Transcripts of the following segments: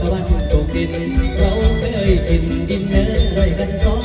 ตะวันตกดิน เราเคยกินดินเนอร์ด้ยกันสอ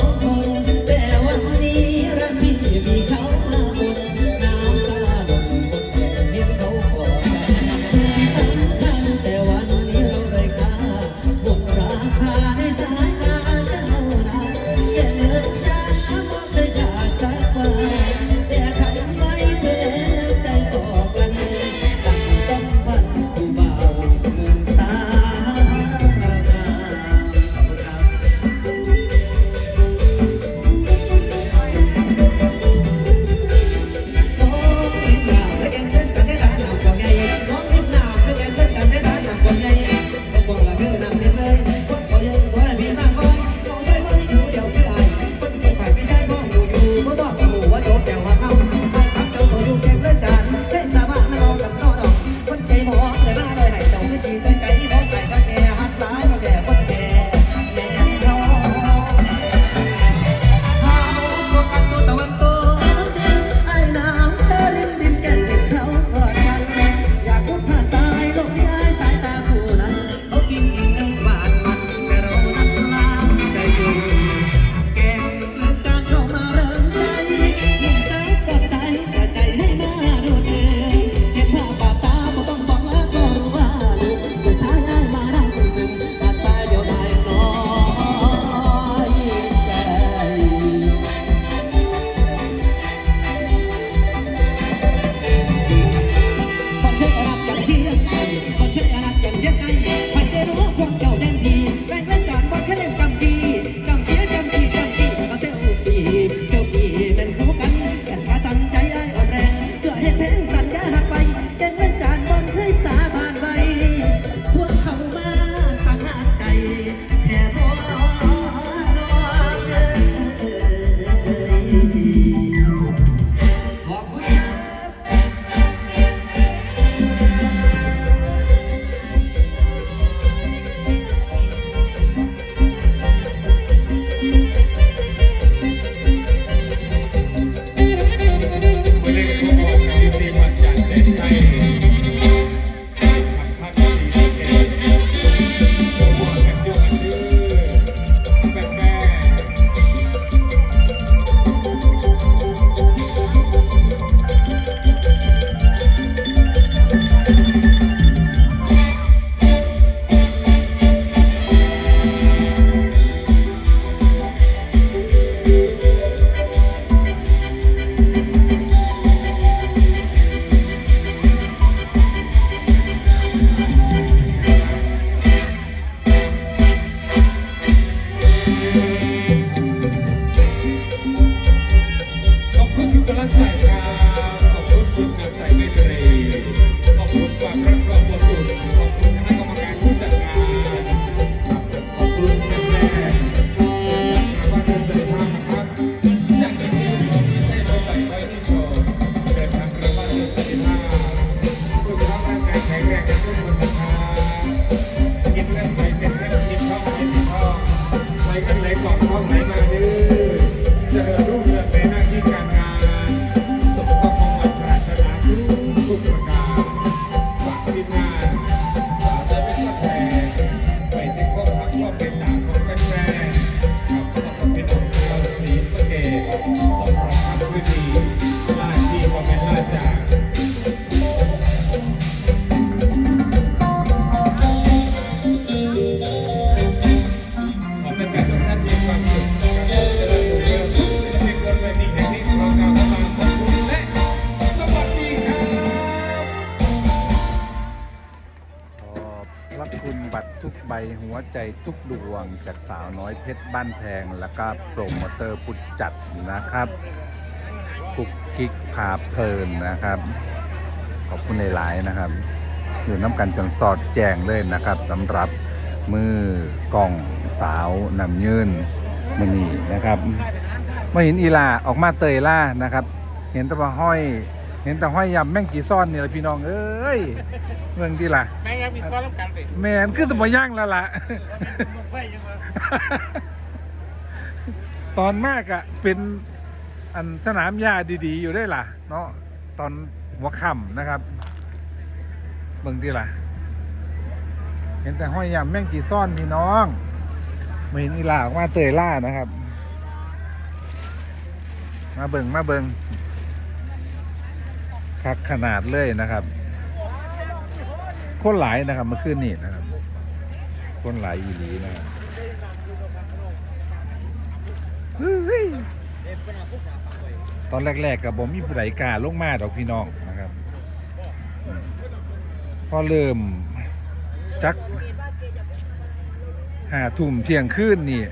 หัวใจทุกดวงจากสาวน้อยเพชรบ้านแพง แล้วก็โปรโมเตอร์ผู้จัดนะครับกุกกิ๊กพาเพลินนะครับ ขอบคุณในหลายนะครับ อยู่น้ำกันจนสอดแจงเลยนะครับสำหรับมือกล่องสาวนำยืนมอนี่นะครับมาเห็นอีลาออกมาเตยล่านะครับ เห็นตะมาห้อย เห็นแต่ห้อยยำแม่งกี่ซ่อนเนี่ยพี่น้องเอ้ยเมืองที่ล่ะแม่งยังมีซ้อนรับกันสิแมนคือตัวย่างแล้วล่ะ ตอนมากอะเป็นอันสนามหญ้าดีๆ อยู่ได้ล่ะ เนาะตอนหัวค่ำนะครับเบิ่งที่ล่ะ เห็นแต่ห้อยยำแม่งกี่ซ่อนพี่น้องไม่เห็นอีหลาออกมาเตยล่านะครับ มาเบิ่งมาเบิ่ง คักขนาดเลยนะครับ คนหลายนะครับเมื่อคืนนี้นะครับ คนหลายอีหลีนะครับตอนแรก ๆกับผมมีผู้ใดกล้าลงมาดอกพี่น้องนะครับ พอเริ่มจักหาทุ่มเที่ยงคืนนี่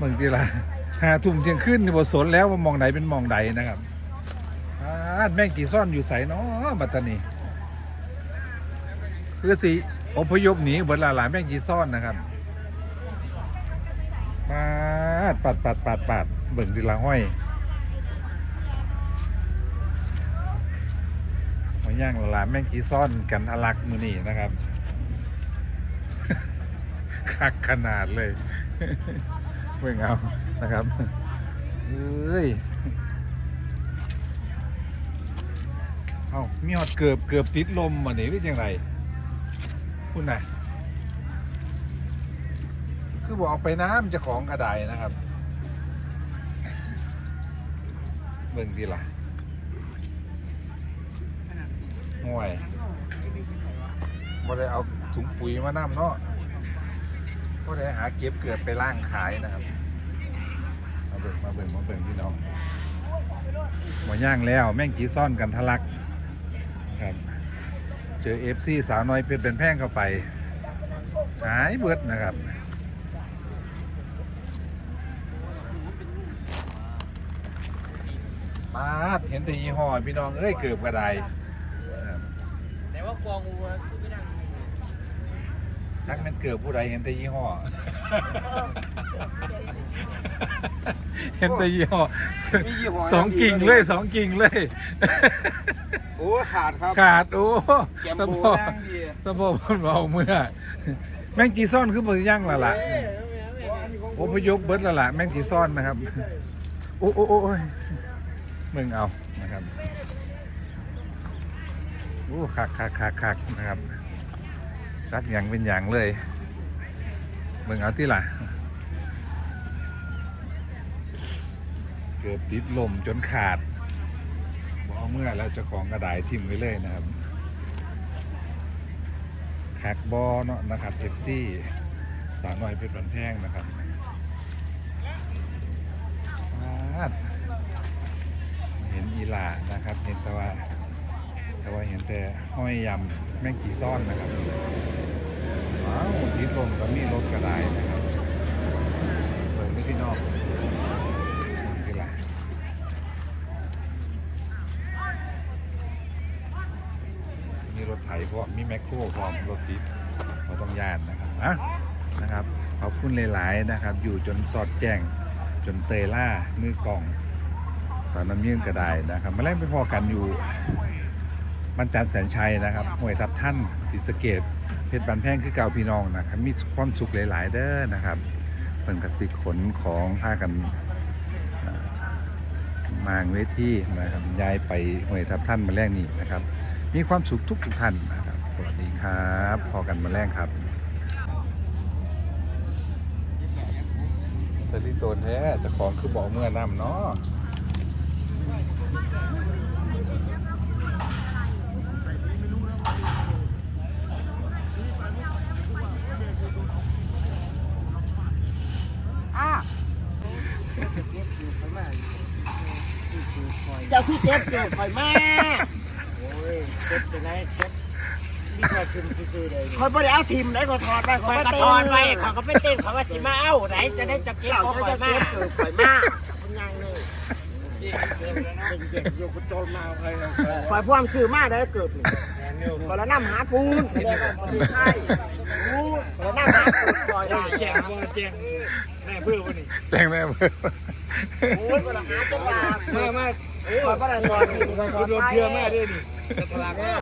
บางทีละ หาทุ่มเที่ยงคืนนี่บสนแล้วว่ามองไหนเป็นมองใดนะครับอาดแม่งกี่ซ่อนอยู่ใสเนาะบัตตานีคือสิอพยพหนีเบิดหลายแม่งกี่ซ่อนนะครับปาดปัดปัดปัดปัดเบิ่งดีละห้อยมาย่างหลายแม่งกี่ซ่อนกันอลักมือนี่นะครับคักขนาดเลยเบิ่งเอา นะครับเอ้ยเอามีหอดเกือบเกือบติดลมมาเนี่ยหรือยังไงคุณน่ะคือบอกเอาไปน้ำจะของกระไดนะครับเบิ่งดีล่ะห่วยบ่ได้เอาถุงปุ๋ยมาน้ำเนาะบ่ได้หาเก็บเกือบไปล่างขายนะครับ เบิ่งมาเบิ่งมาเบิ่งพี่น้องหมอย่างแล้วแม่งกีซ่อนกันทะลักครับเจอเอฟซีสาวน้อยเป็นเป็นแพงเข้าไป หายเบิดนะครับมาเห็นแต่ยี่ห้อพี่น้องเอ้ยเกือบกระไดแต่ว่ากองวัวไม่ดังทักมันเกือบผู้ใดเห็นแต่ยี่ห้อ เห็นแต่ยี่ห้อมียี่ห้อสองกิ่งเลยสองกิ่งเลย โอ้ขาดครับขาดโอ้แกมสะโบโพกแรงดีสะโพกมันเบาเมื่อแม่งกีซ่อนคือมือย่างและล่ะโอ้พยพเบิดและล่ะแม่งกีซ่อนนะครับโอ้โอ้โอ้โอ้ยมึงเอานะครับโอ้คักคักคักคักนะครับรักอย่างเป็นอย่างเลยมึงเอาที่ล่ะ เกือบติดลมจนขาดบอกเมื่อแล้วเจะของกระดายทิ่มไว้เลยนะครับแขกบอเนาะนะครับเอฟซีสาวน้อยเพชรบันแพงนะครับเห็นอีหลานะครับ เห็นแต่ว่าแต่ว่าเห็นแต่ห้อยยำแม่งกี่ซ่อนนะครับว้าวทิศลมก็มีรถกระไดนะครับเปิดไม่พี่น้องอีหลามีร ถไถเพราะมีแมคโครพร้อมรถติดเราต้องยานนะครับอะนะครับขอบคุณหลายๆนะครับ อยู่จนสอดแจ้งจนเตยล่ามือกล่องสาวน้ำยื่นก็ไดนะครับมาแล่นไปพอกันอยู่บรรจันทร์แสนชัยนะครับห้วยทับท่านศรีสะเกดเพชรบันแพงคือเก่าพี่น้องนะครับมีความสุขหลาย ๆ เด้อนะครับเพิ่นกสิขนของพากันมางเวทีนะครับย้ายไปห้วยทับท่านมาแรกนี่นะครับ มีความสุขทุกทุกท่านนะครับ สวัสดีครับพอกันมาแรกครับแต่ที่โตนแท้แต่ของคือบอกเมื่อน้ำเนาะ เจ้าที่เจ็บเกิดข่อยมาโอ้ยเจ็บไปไหนเจ็บนี่แค่ขึ้นคือๆเลยข่อยบ่ได้เอาทิมได้ข่อยถอดได้คข่ออยยกระก็ทอนไว้เขาก็ไปเต้นเขาว่าสิมาเอ้าไหนจะได้จะเก็บเจ้าของเขาข่อจะยมาเจ็บเกิดข่อยมาเป็นยังเลยเป็นเจ็บอยู่กุโจรมาข่อยข่อยพวามซื้อมาได้เกิดข่อยละน้ำหาปูนได้ก็บ่ใช่ ปูนข่อยละน้ำหาปูนข่อยได้แจงบ่แจงแม่เพื่อนวันนี้แจ้งแม่เพื่อนโอ้ยข่อยละหาจังหวะมามาข่อยบ่ได้นอนข่อยคุณโดนไปเพื่อแม่ด้วยนี่จะตลาด